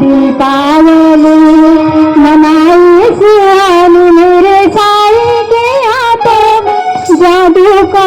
दीपावली मनाई सियानी मेरे साई के आते जादू का